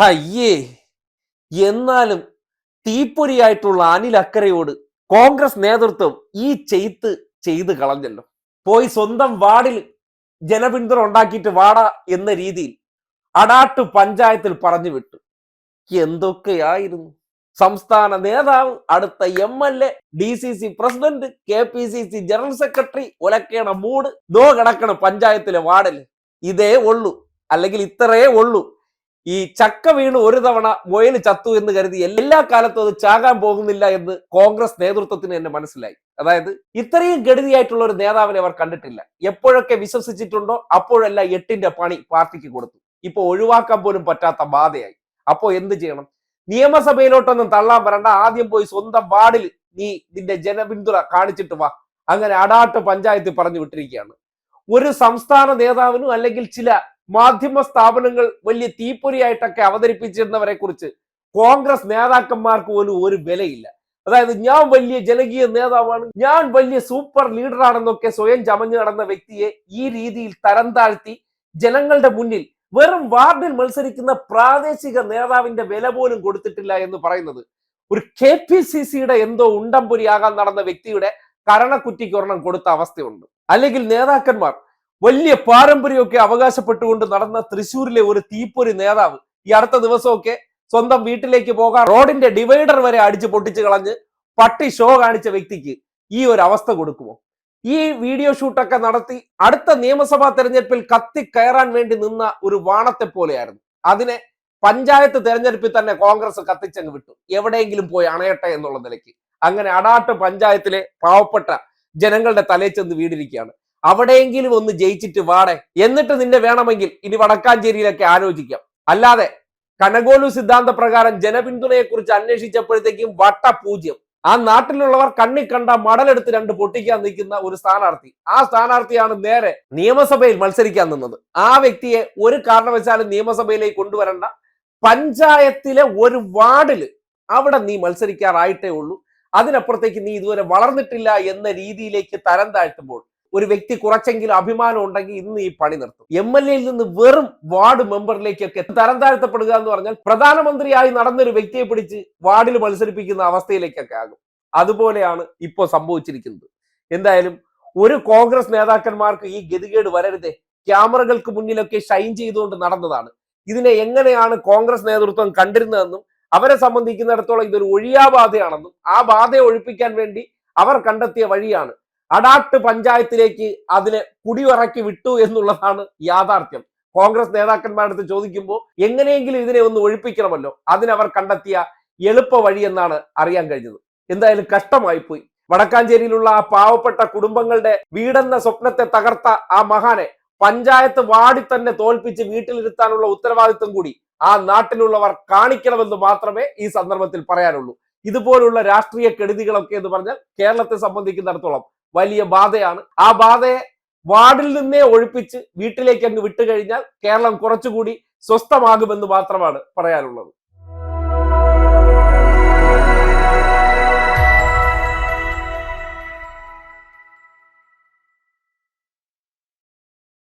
അയ്യേ എന്നാലും തീപ്പൊരിയായിട്ടുള്ള അനിൽ അക്കരയോട് കോൺഗ്രസ് നേതൃത്വം ഈ ചെയ്ത്ത് ചെയ്ത് കളഞ്ഞല്ലോ. പോയി സ്വന്തം വാർഡിൽ ജനപിന്തുണ ഉണ്ടാക്കിയിട്ട് വാട എന്ന രീതിയിൽ അടാട്ട് പഞ്ചായത്തിൽ പറഞ്ഞു വിട്ടു. എന്തൊക്കെയായിരുന്നു? സംസ്ഥാന നേതാവ് അടുത്ത M L A D C C president K P C C general secretary ഒലക്കേണ മൂട് ദോ കിടക്കണം പഞ്ചായത്തിലെ വാർഡിൽ ഇതേ ഉള്ളൂ. അല്ലെങ്കിൽ ഇത്രയേ ഉള്ളൂ. ഈ ചക്ക വീണ് ഒരു തവണ മുയൽ ചത്തു എന്ന് കരുതി എല്ലാ കാലത്തും അത് ചാകാൻ പോകുന്നില്ല എന്ന് കോൺഗ്രസ് നേതൃത്വത്തിന് തന്നെ മനസ്സിലായി. അതായത് ഇത്രയും ഗഡിതിയായിട്ടുള്ള ഒരു നേതാവിനെ അവർ കണ്ടിട്ടില്ല. എപ്പോഴൊക്കെ വിശ്വസിച്ചിട്ടുണ്ടോ അപ്പോഴെല്ലാം എട്ടിന്റെ പണി പാർട്ടിക്ക് കൊടുത്തു. ഇപ്പൊ ഒഴിവാക്കാൻ പോലും പറ്റാത്ത ബാധയായി. അപ്പോ എന്ത് ചെയ്യണം? നിയമസഭയിലോട്ടൊന്നും തള്ളാൻ വരണ്ട. ആദ്യം പോയി സ്വന്തം വാർഡിൽ നീ നിന്റെ ജനപിന്തുണ കാണിച്ചിട്ട് വാ. അങ്ങനെ അടാട്ട് പഞ്ചായത്ത് പറഞ്ഞു വിട്ടിരിക്കുകയാണ്. ഒരു സംസ്ഥാന നേതാവിനും അല്ലെങ്കിൽ ചില മാധ്യമ സ്ഥാപനങ്ങൾ വലിയ തീപ്പൊരിയായിട്ടൊക്കെ അവതരിപ്പിച്ചിരുന്നവരെ കുറിച്ച് കോൺഗ്രസ് നേതാക്കന്മാർക്ക് പോലും ഒരു വിലയില്ല. അതായത് ഞാൻ വലിയ ജനകീയ നേതാവാണ് ഞാൻ വലിയ സൂപ്പർ ലീഡറാണെന്നൊക്കെ സ്വയം ചമഞ്ഞു നടന്ന വ്യക്തിയെ ഈ രീതിയിൽ തരം താഴ്ത്തി ജനങ്ങളുടെ മുന്നിൽ വെറും വാർഡിൽ മത്സരിക്കുന്ന പ്രാദേശിക നേതാവിന്റെ വില പോലും കൊടുത്തിട്ടില്ല എന്ന് പറയുന്നത് ഒരു കെ പി സി സിയുടെ എന്തോ ഉണ്ടംപുരിയാകാൻ നടന്ന വ്യക്തിയുടെ കരണക്കുറ്റിക്ക് ഒരെണ്ണം കൊടുത്ത അവസ്ഥയുണ്ട്. അല്ലെങ്കിൽ നേതാക്കന്മാർ വലിയ പാരമ്പര്യമൊക്കെ അവകാശപ്പെട്ടുകൊണ്ട് നടന്ന തൃശ്ശൂരിലെ ഒരു തീപ്പൊരി നേതാവ് ഈ അടുത്ത ദിവസമൊക്കെ സ്വന്തം വീട്ടിലേക്ക് പോകാൻ റോഡിന്റെ ഡിവൈഡർ വരെ അടിച്ച് പൊട്ടിച്ച് കളഞ്ഞ് പട്ടി ഷോ കാണിച്ച വ്യക്തിക്ക് ഈ ഒരു അവസ്ഥ കൊടുക്കുമോ? ഈ വീഡിയോ ഷൂട്ടൊക്കെ നടത്തി അടുത്ത നിയമസഭാ തെരഞ്ഞെടുപ്പിൽ കത്തി കയറാൻ വേണ്ടി നിന്ന ഒരു വാണത്തെ പോലെയായിരുന്നു. അതിനെ പഞ്ചായത്ത് തെരഞ്ഞെടുപ്പിൽ തന്നെ കോൺഗ്രസ് കത്തിച്ചങ്ങ് വിട്ടു. എവിടെയെങ്കിലും പോയി അണയട്ടെ എന്നുള്ള നിലയ്ക്ക്. അങ്ങനെ അടാട്ട് പഞ്ചായത്തിലെ പാവപ്പെട്ട ജനങ്ങളുടെ തലയിൽ ചെന്ന് വീടിരിക്കുകയാണ് അവിടെയെങ്കിലും ഒന്ന് ജയിച്ചിട്ട് വാടെ. എന്നിട്ട് നിന്നെ വേണമെങ്കിൽ ഇനി വടക്കാഞ്ചേരിയിലൊക്കെ ആലോചിക്കാം. അല്ലാതെ കനകോലു സിദ്ധാന്ത പ്രകാരം ജനപിന്തുണയെക്കുറിച്ച് അന്വേഷിച്ചപ്പോഴത്തേക്കും വട്ട പൂജ്യം ആ നാട്ടിലുള്ളവർ കണ്ണി കണ്ട മടലെടുത്ത് രണ്ട് പൊട്ടിക്കാൻ നിൽക്കുന്ന ഒരു സ്ഥാനാർത്ഥി. ആ സ്ഥാനാർത്ഥിയാണ് നേരെ നിയമസഭയിൽ മത്സരിക്കാൻ നിന്നത്. ആ വ്യക്തിയെ ഒരു കാരണവശാലും നിയമസഭയിലേക്ക് കൊണ്ടുവരേണ്ട. പഞ്ചായത്തിലെ ഒരു വാർഡിൽ അവിടെ നീ മത്സരിക്കാറായിട്ടേ ഉള്ളൂ. അതിനപ്പുറത്തേക്ക് നീ ഇതുവരെ വളർന്നിട്ടില്ല എന്ന രീതിയിലേക്ക് തരം താഴ്ത്തുമ്പോൾ ഒരു വ്യക്തി കുറച്ചെങ്കിലും അഭിമാനം ഉണ്ടെങ്കിൽ ഇന്ന് ഈ പണി നിർത്തും. എം എൽ എയിൽ നിന്ന് വെറും വാർഡ് മെമ്പറിലേക്കൊക്കെ തരം താഴ്ത്തപ്പെടുക എന്ന് പറഞ്ഞാൽ പ്രധാനമന്ത്രിയായി നടന്നൊരു വ്യക്തിയെ പിടിച്ച് വാർഡിൽ മത്സരിപ്പിക്കുന്ന അവസ്ഥയിലേക്കൊക്കെ ആകും. അതുപോലെയാണ് ഇപ്പോൾ സംഭവിച്ചിരിക്കുന്നത്. എന്തായാലും ഒരു കോൺഗ്രസ് നേതാക്കന്മാർക്ക് ഈ ഗതികേട് വരരുതേ. ക്യാമറകൾക്ക് മുന്നിലൊക്കെ ഷൈൻ ചെയ്തുകൊണ്ട് നടന്നതാണ്. ഇതിനെ എങ്ങനെയാണ് കോൺഗ്രസ് നേതൃത്വം കണ്ടിരുന്നതെന്നും അവരെ സംബന്ധിക്കുന്നിടത്തോളം ഇതൊരു ഒഴിയാബാധയാണെന്നും ആ ബാധയെ ഒഴിപ്പിക്കാൻ വേണ്ടി അവർ കണ്ടെത്തിയ വഴിയാണ് അടാട്ട് പഞ്ചായത്തിലേക്ക് അതിനെ കുടിയിറക്കി വിട്ടു എന്നുള്ളതാണ് യാഥാർത്ഥ്യം. കോൺഗ്രസ് നേതാക്കന്മാരുടെ അടുത്ത് ചോദിക്കുമ്പോൾ എങ്ങനെയെങ്കിലും ഇതിനെ ഒന്ന് ഒഴിപ്പിക്കണമല്ലോ. അതിനവർ കണ്ടെത്തിയ എളുപ്പ വഴി എന്നാണ് അറിയാൻ കഴിഞ്ഞത്. എന്തായാലും കഷ്ടമായി പോയി. വടക്കാഞ്ചേരിയിലുള്ള ആ പാവപ്പെട്ട കുടുംബങ്ങളുടെ വീടെന്ന സ്വപ്നത്തെ തകർത്ത ആ മഹാനെ പഞ്ചായത്ത് വാടി തന്നെ തോൽപ്പിച്ച് വീട്ടിലിരുത്താനുള്ള ഉത്തരവാദിത്വം കൂടി ആ നാട്ടിലുള്ളവർ കാണിക്കണമെന്ന് മാത്രമേ ഈ സന്ദർഭത്തിൽ പറയാനുള്ളൂ. ഇതുപോലുള്ള രാഷ്ട്രീയ കെടുതികളൊക്കെ എന്ന് പറഞ്ഞാൽ കേരളത്തെ സംബന്ധിക്കുന്നിടത്തോളം വലിയ ബാധയാണ്. ആ ബാധയെ വാർഡിൽ നിന്നേ ഒഴിപ്പിച്ച് വീട്ടിലേക്ക് അങ്ങ് വിട്ടുകഴിഞ്ഞാൽ കേരളം കുറച്ചുകൂടി സ്വസ്ഥമാകുമെന്ന് മാത്രമാണ് പറയാനുള്ളത്.